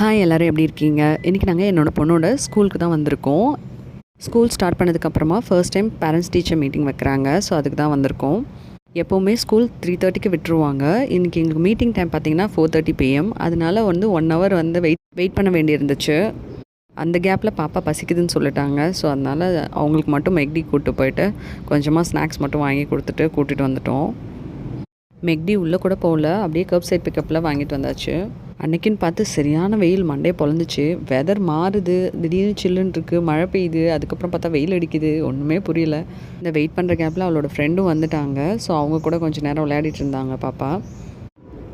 Hi எல்லோரும் எப்படி இருக்கீங்க? இன்றைக்கி நாங்கள் என்னோடய பொண்ணோட ஸ்கூலுக்கு தான் வந்திருக்கோம். ஸ்கூல் ஸ்டார்ட் பண்ணதுக்கப்புறமா first time parents teacher meeting வைக்கிறாங்க. ஸோ அதுக்கு தான் வந்திருக்கோம். எப்போவுமே ஸ்கூல் த்ரீ தேர்ட்டிக்கு விட்டுருவாங்க. இன்றைக்கி எங்களுக்கு மீட்டிங் டைம் பார்த்தீங்கன்னா ஃபோர் தேர்ட்டி பிஎம் அதனால் வந்து ஒன் ஹவர் வந்து வெயிட் வெயிட் பண்ண வேண்டியிருந்துச்சு. அந்த கேப்பில் பாப்பா பசிக்குதுன்னு சொல்லிட்டாங்க. ஸோ அதனால் அவங்களுக்கு மட்டும் மெக்டி கூப்பிட்டு போயிட்டு கொஞ்சமாக ஸ்நாக்ஸ் மட்டும் வாங்கி கொடுத்துட்டு கூட்டிகிட்டு வந்துட்டோம். மெக்டி உள்ளே கூட போகல. அப்படியே கர்ப் சைட் பிக்கப்பில் வாங்கிட்டு வந்தாச்சு. அன்னைக்குன்னு பார்த்து சரியான வெயில் மண்டே பொழந்துச்சு. வெதர் மாறுது திடீர்னு சில்லுன்னு இருக்குது மழை பெய்யுது அதுக்கப்புறம் பார்த்தா வெயில் அடிக்குது ஒன்றுமே புரியல. இந்த வெயிட் பண்ணுற கேப்பில் அவளோட ஃப்ரெண்டும் வந்துட்டாங்க. ஸோ அவங்க கூட கொஞ்சம் நேரம் விளையாடிட்டு இருந்தாங்க பாப்பா.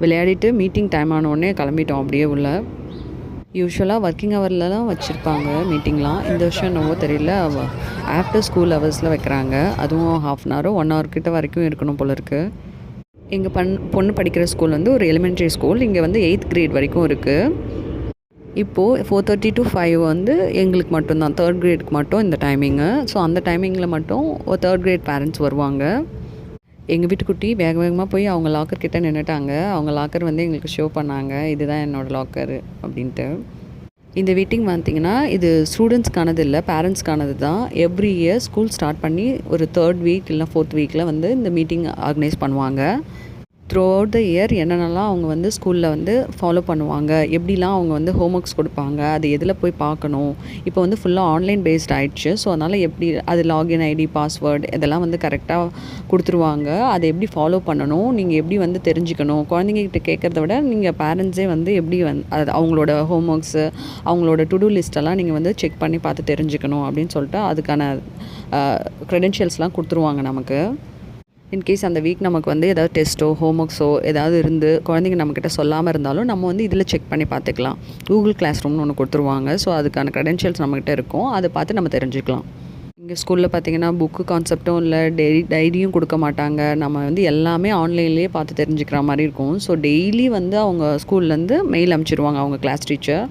விளையாடிட்டு மீட்டிங் டைம் ஆனோடனே கிளம்பிட்டோம் அப்படியே உள்ள. யூஸ்வலாக ஒர்க்கிங் ஹவர்லலாம் வச்சுருப்பாங்க மீட்டிங்லாம் இந்த வருஷம் என்னவோ தெரியல. ஆஃப்டர் ஸ்கூல் ஹவர்ஸில் வைக்கிறாங்க. அதுவும் ஹாஃப் அன் ஹவரோ ஒன் ஹவர் கிட்ட வரைக்கும் இருக்கணும் போல இருக்குது எங்கள் பண் பொண்ணு படிக்கிற ஸ்கூல் வந்து ஒரு எலிமெண்ட்ரி ஸ்கூல் இங்கே வந்து எயித் கிரேட் வரைக்கும் இருக்குது இப்போது ஃபோர் தேர்ட்டி டு ஃபைவ் வந்து எங்களுக்கு மட்டும்தான் தேர்ட் கிரேடுக்கு மட்டும் இந்த டைமிங்கு ஸோ அந்த டைமிங்கில் மட்டும் ஒரு தேர்ட் கிரேட் பேரண்ட்ஸ் வருவாங்க. எங்கள் வீட்டுக்குட்டி வேக வேகமாக போய் அவங்க லாக்கர் கிட்டே நின்றுட்டாங்க அவங்க லாக்கர் வந்து எங்களுக்கு ஷோ பண்ணாங்க. இதுதான் என்னோடய லாக்கர் அப்படின்ட்டு. இந்த வீட்டிங் பார்த்தீங்கன்னா இது ஸ்டூடெண்ட்ஸ்க்கானது இல்லை பேரண்ட்ஸ்க்கானது தான். எவ்ரி இயர் ஸ்கூல் ஸ்டார்ட் பண்ணி ஒரு தேர்ட் வீக் இல்லை ஃபோர்த் வீக்கில் வந்து இந்த மீட்டிங் ஆர்கனைஸ் பண்ணுவாங்க. த்ரூ அவுட் த இயர் என்னென்னலாம் அவங்க வந்து ஸ்கூலில் வந்து ஃபாலோ பண்ணுவாங்க? எப்படிலாம் அவங்க வந்து ஹோம் ஒர்க்ஸ் கொடுப்பாங்க? அது எதில் போய் பார்க்கணும்? இப்போ வந்து ஃபுல்லாக ஆன்லைன் பேஸ்ட் ஆகிடுச்சு ஸோ அதனால் எப்படி அது லாகின் ஐடி பாஸ்வேர்டு இதெல்லாம் வந்து கரெக்டாக கொடுத்துருவாங்க. அதை எப்படி ஃபாலோ பண்ணணும்? நீங்கள் எப்படி வந்து தெரிஞ்சுக்கணும்? குழந்தைங்கக்கிட்ட கேட்குறத விட நீங்கள் பேரண்ட்ஸே வந்து எப்படி வந் அது அவங்களோட ஹோம் ஒர்க்ஸு அவங்களோட டு டூ லிஸ்ட்டெல்லாம் நீங்கள் வந்து செக் பண்ணி பார்த்து தெரிஞ்சுக்கணும் அப்படின்னு சொல்லிட்டு அதுக்கான க்ரெடென்ஷியல்ஸ்லாம் கொடுத்துருவாங்க நமக்கு. இன்கேஸ் அந்த வீக் நமக்கு வந்து ஏதாவது டெஸ்ட்டோ ஹோம் ஒர்க்ஸோ ஏதாவது இருந்து குழந்தைங்க நம்மக்கிட்ட சொல்லாமல் இருந்தாலும் நம்ம வந்து இதில் செக் பண்ணி பார்த்துக்கலாம். கூகுள் கிளாஸ் ரூம்னு ஒன்று கொடுத்துருவாங்க. ஸோ அதுக்கான க்ரெடென்ஷியல்ஸ் நம்மக்கிட்ட இருக்கும். அதை பார்த்து நம்ம தெரிஞ்சுக்கலாம். இங்கே ஸ்கூலில் பார்த்தீங்கன்னா புக்கு கான்செப்டும் இல்லை டெய்லி டைரியும் கொடுக்க மாட்டாங்க. நம்ம வந்து எல்லாமே ஆன்லைன்லேயே பார்த்து தெரிஞ்சுக்கிற மாதிரி இருக்கும். ஸோ டெய்லி வந்து அவங்க ஸ்கூல்லேருந்து மெயில் அனுப்பிச்சிடுவாங்க அவங்க கிளாஸ் டீச்சர்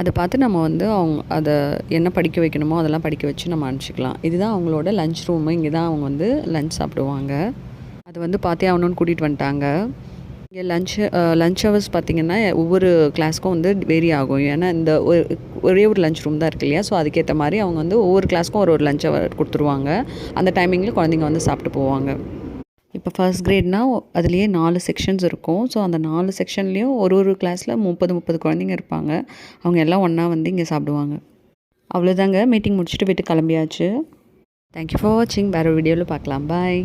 அதை பார்த்து நம்ம வந்து அவங்க அதை என்ன படிக்க வைக்கணுமோ அதெல்லாம் படிக்க வச்சு நம்ம அனுப்பிச்சிக்கலாம். இதுதான் அவங்களோட லஞ்ச் ரூமு இங்கே தான் அவங்க வந்து லஞ்ச் சாப்பிடுவாங்க. அது வந்து பார்த்தே ஆகணும்னு கூட்டிகிட்டு வந்துட்டாங்க. இங்கே லஞ்ச் லஞ்ச் ஹவர்ஸ் பார்த்திங்கன்னா ஒவ்வொரு கிளாஸ்க்கும் வந்து வேரி ஆகும். ஏன்னா இந்த ஒரே ஒரு லஞ்ச் ரூம் தான் இருக்கு இல்லையா? ஸோ அதுக்கேற்ற மாதிரி அவங்க வந்து ஒவ்வொரு கிளாஸ்க்கும் ஒரு ஒரு லஞ்ச் ஹவர் கொடுத்துருவாங்க. அந்த டைமிங்கில் குழந்தைங்க வந்து சாப்பிட்டு போவாங்க. இப்போ ஃபர்ஸ்ட் கிரேட்னால் அதுலேயே நாலு செக்ஷன்ஸ் இருக்கும். ஸோ அந்த நாலு செக்ஷன்லேயும் ஒரு ஒரு கிளாஸில் முப்பது முப்பது குழந்தைங்க இருப்பாங்க. அவங்க எல்லாம் ஒன்றா வந்து இங்கே சாப்பிடுவாங்க. அவ்வளோதாங்க மீட்டிங் முடிச்சுட்டு வீட்டுக்கு கிளம்பியாச்சு. தேங்க்யூ ஃபார் வாட்சிங் வேறு வீடியோவில் பார்க்கலாம். பாய்